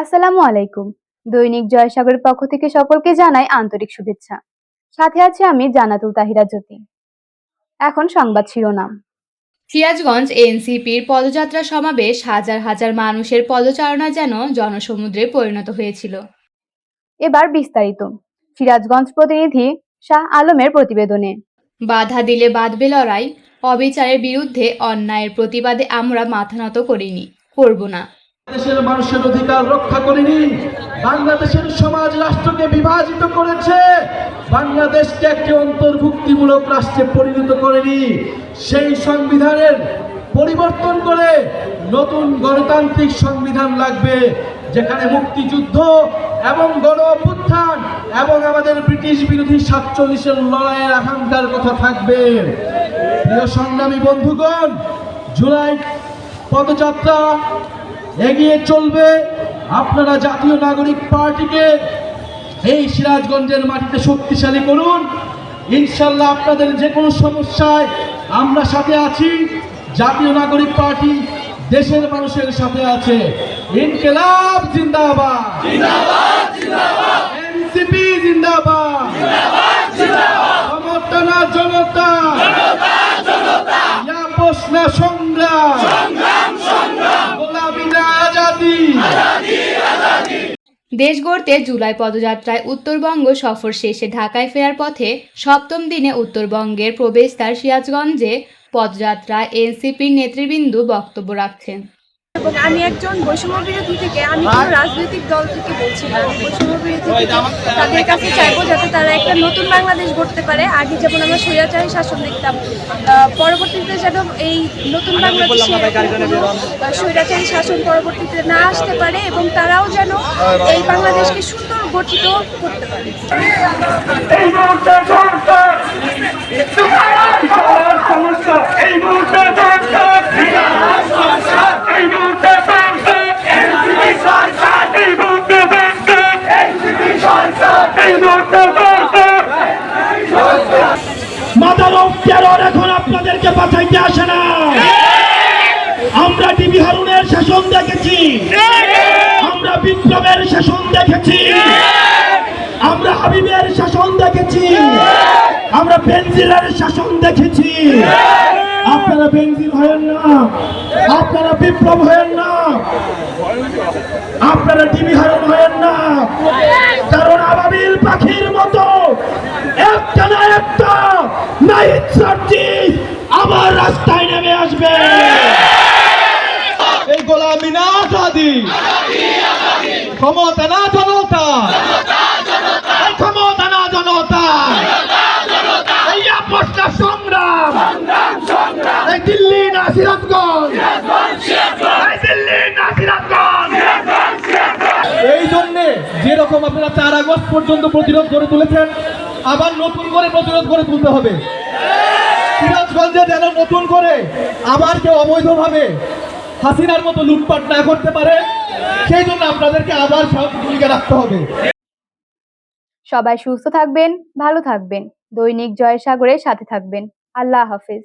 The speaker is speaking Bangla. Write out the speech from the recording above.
আসসালামু আলাইকুম। দৈনিক জয়সাগরের পক্ষ থেকে সকলকে জানাই আন্তরিক শুভেচ্ছা। সাথে আছে আমি জানাতুল তাহিরা জ্যোতি। এখন সংবাদ শিরোনাম। সিরাজগঞ্জ এনসিপির পদযাত্রা সমাবেশ হাজার হাজার মানুষের পদচারণা যেন জনসমুদ্রে পরিণত হয়েছিল। এবার বিস্তারিত। সিরাজগঞ্জ প্রতিনিধি শাহ আলমের প্রতিবেদনে। বাধা দিলে বাঁধবে লড়াই, অবিচারের বিরুদ্ধে অন্যায়ের প্রতিবাদে আমরা মাথা নত করিনি, করব না। দেশের মানুষের অধিকার রক্ষা করেনি। বাংলাদেশের সমাজ রাষ্ট্রকে বিভাজিত করেছে। বাংলাদেশকে একটি অন্তর্ভুক্তিমূলক রাষ্ট্রে পরিণত করেনি। সেই সংবিধানের পরিবর্তন করে নতুন গণতান্ত্রিক সংবিধান লাগবে, যেখানে মুক্তিযুদ্ধ এবং গণ অভ্যুত্থান এবং আমাদের ব্রিটিশ বিরোধী সাতচল্লিশের লড়াইয়ের আকাঙ্ক্ষার কথা থাকবে। প্রিয় সংগ্রামী বন্ধুগণ, জুলাই পদযাত্রা এগিয়ে চলবে আপনারা জাতীয় নাগরিক পার্টিকে এই সিরাজগঞ্জের মাটিতে শক্তিশালী করুন। ইনশাল্লাহ আপনাদের যে কোনো সমস্যায় আমরা সাথে আছি। জাতীয় নাগরিক পার্টি দেশের মানুষের সাথে আছে। ইনকেলাব জিন্দাবাদ। এনসিপি জিন্দাবাদ। সমর্থনা জনতা। ইয়া প্রশ্ন সংগ্রাম গোলামি না আজাদি দেশ গড়তে জুলাই পদযাত্রায় উত্তরবঙ্গ সফর শেষে ঢাকায় ফেরার পথে সপ্তম দিনে উত্তরবঙ্গের প্রবেশদ্বার সিরাজগঞ্জে পদযাত্রায় এনসিপির নেতৃবৃন্দ বক্তব্য রাখছেন। এবং আমি একজন বৈষম্য বিরোধী থেকে আমি কোনো রাজনৈতিক দল থেকে বলছি না। বৈষম্য বিরোধী থেকে তাদের কাছে চাইব যাতে তারা একটা নতুন বাংলাদেশ গড়তে পারে। আগে যেমন আমরা স্বৈরাচারী শাসন দেখতাম পরবর্তীতে যেন এই নতুন বাংলাদেশে স্বৈরাচারী শাসন পরবর্তীতে না আসতে পারে এবং তারাও যেন এই বাংলাদেশকে সুন্দর গঠিত করতে পারে। এই মুহূর্তে সরকার সবার সমস্যা এই মুহূর্তে সরকার এই মুহূর্তে সরকার এনসিপি সরকার এই মুহূর্তে সরকার এনসিপি সরকার এই মুহূর্তে সরকার মাদার এখন আপনাদেরকে বাঁচাইতে না। আমরা টিভি হারুনের শাসন দেখেছি। আমরা বিপ্লবের শাসন দেখেছি। আমরা হাবিবের শাসন দেখেছি। আমরা বেনজিরের শাসন দেখেছি। আপনারা বেনজির হয়েন না। আপনারা বিপ্লব হয়েন না। আপনারা টিভি হারুন হয়েন না। রাস্তায় নেমে আসবে। এই গোলামি না আজাদি। ক্ষমতা না জনতা। ক্ষমতা না জনতা। এই এই দিল্লি না এই জন্যে যেরকম আপনারা চার আগস্ট পর্যন্ত প্রতিরোধ গড়ে তুলেছেন, আবার নতুন করে প্রতিরোধ গড়ে তুলতে হবে। সিরাজগঞ্জে যেন নতুন করে আবার কেউ অবৈধভাবে হাসিনার মতো লুটপাট না করতে পারে, সেই জন্য আপনাদেরকে আবার ভূমিকা রাখতে হবে। সবাই সুস্থ থাকবেন, ভালো থাকবেন। দৈনিক জয়সাগরের সাথে থাকবেন। আল্লাহ হাফেজ।